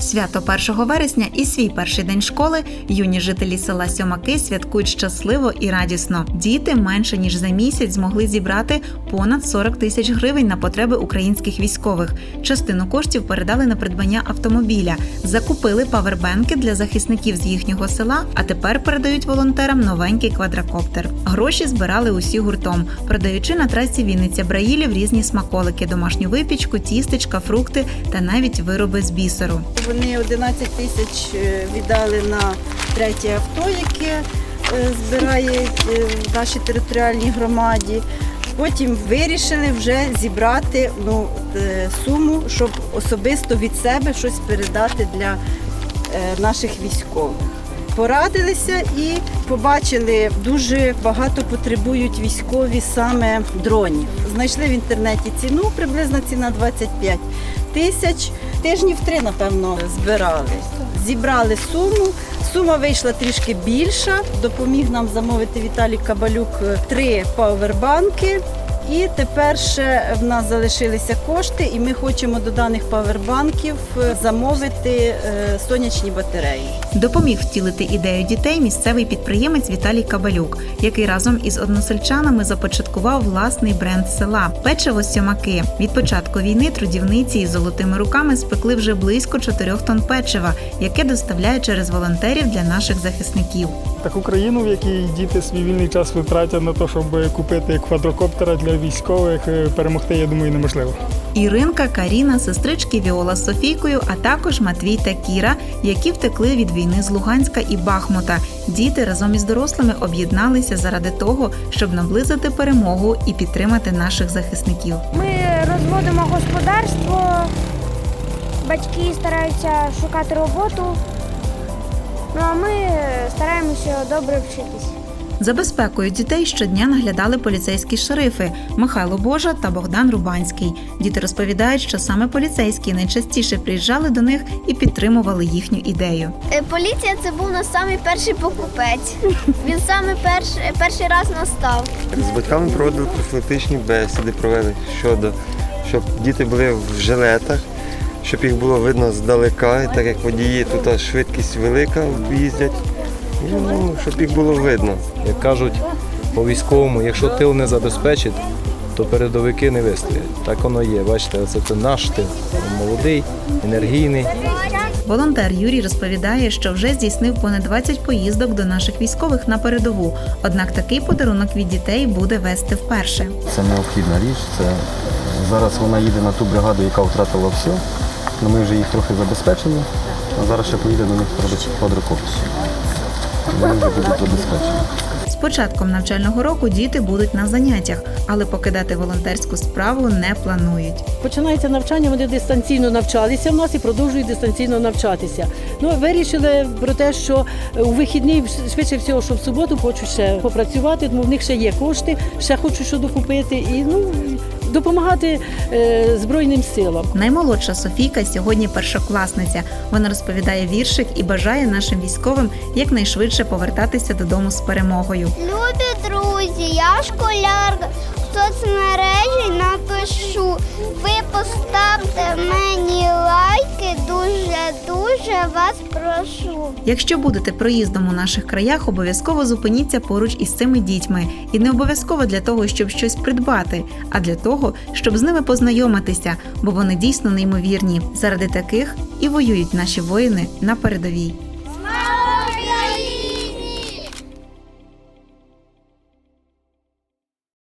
Свято 1 вересня і свій перший день школи юні жителі села Сьомаки святкують щасливо і радісно. Діти менше ніж за місяць змогли зібрати понад 40 тисяч гривень на потреби українських військових. Частину коштів передали на придбання автомобіля, закупили павербенки для захисників з їхнього села, а тепер передають волонтерам новенький квадрокоптер. Гроші збирали усі гуртом, продаючи на трасі Вінниця Браїлів різні смаколики, домашню випічку, тістечка, фрукти та навіть вироби з бісеру. Вони 11 тисяч е, віддали на третє авто, яке е, збирають е, в нашій територіальній громаді. Потім вирішили вже зібрати ну, суму, щоб особисто від себе щось передати для наших військових. Порадилися і побачили, дуже багато потребують військові саме дронів. Знайшли в інтернеті ціну, приблизно ціна 25 тисяч. Тижнів три, напевно, збирали. Зібрали суму. Сума вийшла трішки більша. Допоміг нам замовити Віталій Кабалюк е, три павербанки. І тепер ще в нас залишилися кошти, і ми хочемо до даних павербанків е, замовити е, сонячні батареї. Допоміг втілити ідею дітей місцевий підприємець Віталій Кабалюк, який разом із односельчанами започаткував власний бренд села Печиво сьомаки. Від початку війни трудівниці із золотими руками спекли вже близько 4 тонн печива, яке доставляють через волонтерів для наших захисників. Таку країну, в якій діти свій вільний час витратять на те, щоб купити квадрокоптера для військових, е, перемогти, я думаю, неможливо. Іринка, Каріна, сестрички Віола з Софійкою, а також Матвій та Кіра, які втекли від війни з Луганська і Бахмута. Діти разом із дорослими об'єдналися заради того, щоб наблизити перемогу і підтримати наших захисників. Ми розводимо господарство, батьки стараються шукати роботу. Ну а ми стараємося добре вчитись. За безпекою дітей щодня наглядали поліцейські шерифи Михайло Божа та Богдан Рубанський. Діти розповідають, що саме поліцейські найчастіше приїжджали до них і підтримували їхню ідею. Е, Поліція це був наш самий перший покупець. Він саме перший, перший раз настав. З батьками проводили профілактичні бесіди, провели щодо, щоб діти були в жилетах, щоб їх було видно здалека, і так як водії тут швидкість велика їздять, і, ну, щоб їх було видно. Як кажуть по військовому, якщо тил не забезпечить, то передовики не вистоять. Так воно є. Бачите, це, це наш тил. Він молодий, енергійний. Волонтер Юрій розповідає, що вже здійснив понад 20 поїздок до наших військових на передову. Однак такий подарунок від дітей буде вести вперше. Це необхідна річ. Це зараз вона їде на ту бригаду, яка втратила все. Ну, ми вже їх трохи забезпечили, а зараз ще поїде до них квадрокоптер. З початком навчального року діти будуть на заняттях, але покидати волонтерську справу не планують. Починається навчання, вони дистанційно навчалися в нас і продовжують дистанційно навчатися. Ну, вирішили про те, що у вихідний, швидше всього, що в суботу хочуть ще попрацювати, тому в них ще є кошти, ще хочуть що докупити і ну, допомагати е, Збройним силам. Наймолодша Софійка сьогодні першокласниця. Вона розповідає віршик і бажає нашим військовим якнайшвидше повертатися додому з перемогою. Любі друзі, я школярка. В соцмережі напишу. Ви поставте мені лайки, дуже-дуже вас прошу. Якщо будете проїздом у наших краях, обов'язково зупиніться поруч із цими дітьми, і не обов'язково для того, щоб щось придбати, а для того, щоб з ними познайомитися, бо вони дійсно неймовірні. Заради таких і воюють наші воїни на передовій.